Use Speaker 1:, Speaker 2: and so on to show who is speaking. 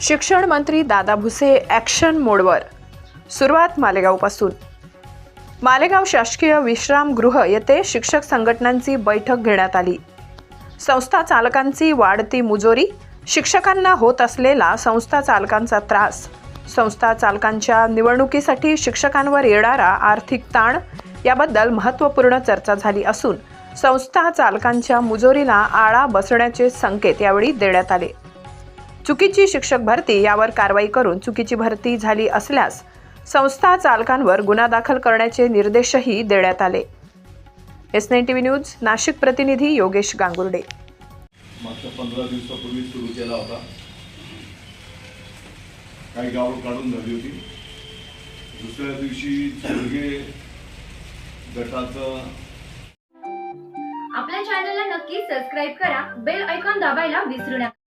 Speaker 1: शिक्षण मंत्री दादा भुसे ॲक्शन मोडवर. सुरुवात मालेगावपासून. मालेगाव शासकीय विश्रामगृह येथे शिक्षक संघटनांची बैठक घेण्यात आली. संस्था चालकांची वाढती मुजोरी शिक्षकांना होत असलेला संस्था चालकांचा त्रास संस्था चालकांच्या निवडणुकीसाठी शिक्षकांवर येणारा आर्थिक ताण याबद्दल महत्त्वपूर्ण चर्चा झाली असून संस्था चालकांच्या मुजोरीला आळा बसण्याचे संकेत यावेळी देण्यात आले. चुकीची शिक्षक भरती यावर कारवाई करून चुकीची भरती झाली असल्यास संस्था चालकांवर गुन्हा दाखल करण्याचे निर्देशही देण्यात आले. S nine T V news Nashik प्रतिनिधी योगेश गांगुर्डे.
Speaker 2: मागच्या पंधरा दिवसापूर्वी सुरू केला होता. काही गावं काढून झाली होती. दुसऱ्या दिवशी झुरगे गटाचं
Speaker 3: आपल्या चॅनलला नक्की सबस्क्राईब करा. बेल ऐकॉन दाबायला विसरू नका.